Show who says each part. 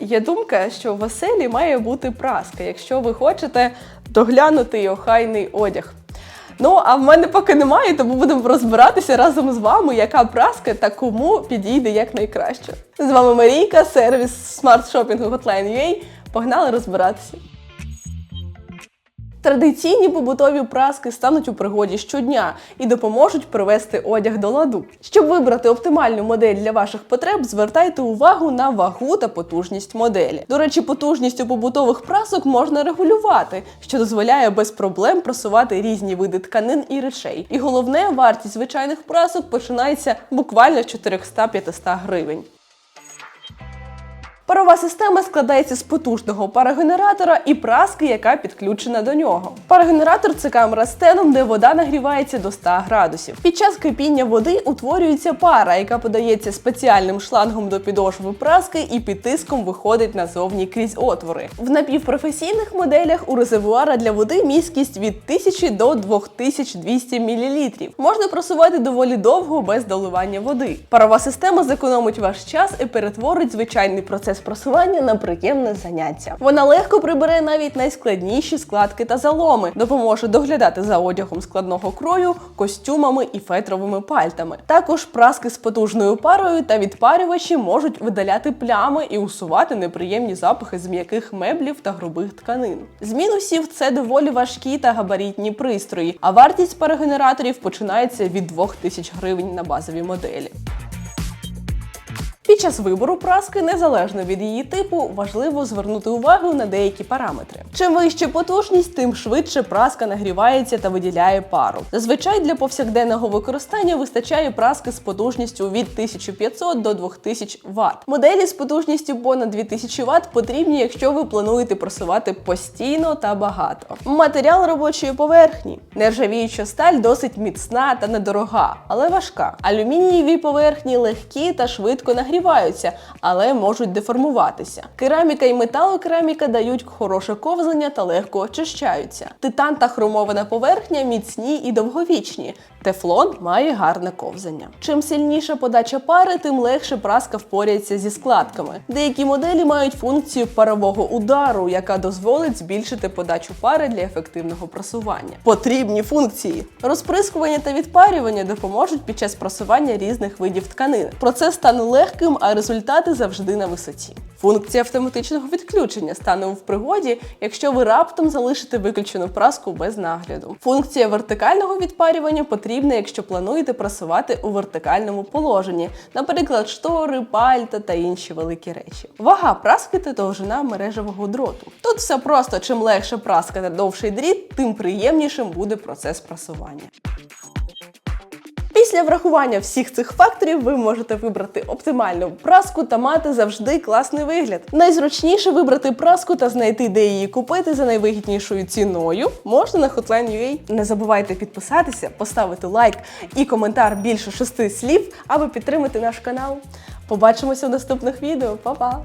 Speaker 1: Є думка, що в оселі має бути праска, якщо ви хочете доглянути й охайний одяг. Ну, а в мене поки немає, тому будемо розбиратися разом з вами, яка праска та кому підійде якнайкраще. З вами Марійка, сервіс смарт-шопінгу Hotline.ua. Погнали розбиратися. Традиційні побутові праски стануть у пригоді щодня і допоможуть привести одяг до ладу. Щоб вибрати оптимальну модель для ваших потреб, звертайте увагу на вагу та потужність моделі. До речі, потужність у побутових прасок можна регулювати, що дозволяє без проблем просувати різні види тканин і речей. І головне, вартість звичайних прасок починається буквально з 400-500 гривень. Парова система складається з потужного парогенератора і праски, яка підключена до нього. Парогенератор це камера з теном, де вода нагрівається до 100 градусів. Під час кипіння води утворюється пара, яка подається спеціальним шлангом до підошви праски і під тиском виходить назовні крізь отвори. В напівпрофесійних моделях у резервуара для води міськість від 1000 до 2200 мл. Можна просувати доволі довго без доливання води. Парова система зекономить ваш час і перетворить звичайний процес просування на приємне заняття. Вона легко прибере навіть найскладніші складки та заломи, допоможе доглядати за одягом складного крою, костюмами і фетровими пальтами. Також праски з потужною парою та відпарювачі можуть видаляти плями і усувати неприємні запахи з м'яких меблів та грубих тканин. З мінусів це доволі важкі та габаритні пристрої, а вартість парогенераторів починається від 2000 гривень на базовій моделі. Під час вибору праски, незалежно від її типу, важливо звернути увагу на деякі параметри. Чим вища потужність, тим швидше праска нагрівається та виділяє пару. Зазвичай для повсякденного використання вистачає праски з потужністю від 1500 до 2000 Вт. Моделі з потужністю понад 2000 Вт потрібні, якщо ви плануєте просувати постійно та багато. Матеріал робочої поверхні. Нержавіюча сталь досить міцна та недорога, але важка. Алюмінієві поверхні легкі та швидко нагріваються, але можуть деформуватися. Кераміка і металокераміка дають хороше ковзання та легко очищаються. Титан та хромована поверхня міцні і довговічні. Тефлон має гарне ковзання. Чим сильніша подача пари, тим легше праска впоряється зі складками. Деякі моделі мають функцію парового удару, яка дозволить збільшити подачу пари для ефективного просування. Потрібні функції: розприскування та відпарювання допоможуть під час просування різних видів тканин. Процес стане легким, а результати завжди на висоті. Функція автоматичного відключення стане в пригоді, якщо ви раптом залишите виключену праску без нагляду. Функція вертикального відпарювання потрібна, якщо плануєте прасувати у вертикальному положенні, наприклад, штори, пальта та інші великі речі. Вага праски та довжина мережевого дроту. Тут все просто: чим легше праска та довший дріт, тим приємнішим буде процес прасування. Після врахування всіх цих факторів ви можете вибрати оптимальну праску та мати завжди класний вигляд. Найзручніше вибрати праску та знайти, де її купити за найвигіднішою ціною можна на Hotline.ua. Не забувайте підписатися, поставити лайк і коментар більше шести слів, аби підтримати наш канал. Побачимося в наступних відео. Па-па!